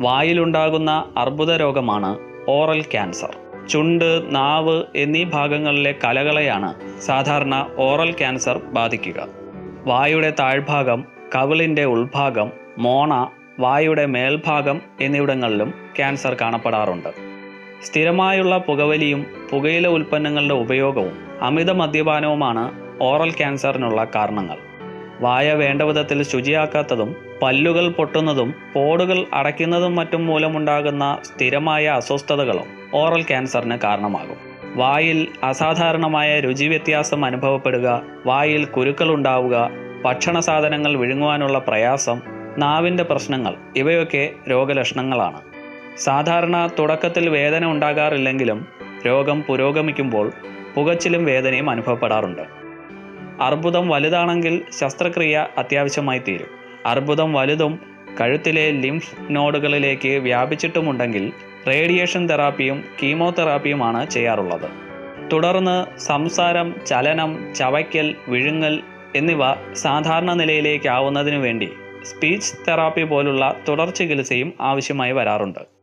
വായിലുണ്ടാകുന്ന അർബുദ രോഗമാണ് oral cancer. ചുണ്ട് നാവ് എന്നീ ഭാഗങ്ങളിലെ കലകളെയാണ് സാധാരണ ഓറൽ ക്യാൻസർ ബാധിക്കുക. വായുടെ താഴ്ഭാഗം കവിളിന്റെ ഉൾഭാഗം മോണ വായുടെ മേൽഭാഗം എന്നിവിടങ്ങളിലും ക്യാൻസർ കാണപ്പെടാറുണ്ട്. സ്ഥിരമായുള്ള പുകവലിയും പുകയില ഉൽപ്പന്നങ്ങളുടെ ഉപയോഗവും അമിത മദ്യപാനവുമാണ് ഓറൽ ക്യാൻസറിനുള്ള കാരണങ്ങൾ. വായ വേണ്ട വിധത്തിൽ ശുചിയാക്കാത്തതും പല്ലുകൾ പൊട്ടുന്നതും പോടുകൾ അടയ്ക്കുന്നതും മറ്റും മൂലമുണ്ടാകുന്ന സ്ഥിരമായ അസ്വസ്ഥതകളും ഓറൽ ക്യാൻസറിന് കാരണമാകും. വായിൽ അസാധാരണമായ രുചി വ്യത്യാസം അനുഭവപ്പെടുക വായിൽ കുരുക്കൾ ഉണ്ടാവുക ഭക്ഷണ സാധനങ്ങൾ വിഴുങ്ങുവാനുള്ള പ്രയാസം നാവിന്റെ പ്രശ്നങ്ങൾ ഇവയൊക്കെ രോഗലക്ഷണങ്ങളാണ്. സാധാരണ തുടക്കത്തിൽ വേദന ഉണ്ടാകാറില്ലെങ്കിലും രോഗം പുരോഗമിക്കുമ്പോൾ പുകച്ചിലും വേദനയും അനുഭവപ്പെടാറുണ്ട്. അർബുദം വലുതാണെങ്കിൽ ശസ്ത്രക്രിയ അത്യാവശ്യമായി തീരും. അർബുദം വലുതും കഴുത്തിലെ ലിംഫ് നോഡുകളിലേക്ക് വ്യാപിച്ചിട്ടുമുണ്ടെങ്കിൽ റേഡിയേഷൻ തെറാപ്പിയും കീമോതെറാപ്പിയുമാണ് ചെയ്യാറുള്ളത്. തുടർന്ന് സംസാരം ചലനം ചവയ്ക്കൽ വിഴുങ്ങൽ എന്നിവ സാധാരണ നിലയിലേക്കാവുന്നതിനു വേണ്ടി സ്പീച്ച് തെറാപ്പി പോലുള്ള തുടർ ചികിത്സയും ആവശ്യമായി വരാറുണ്ട്.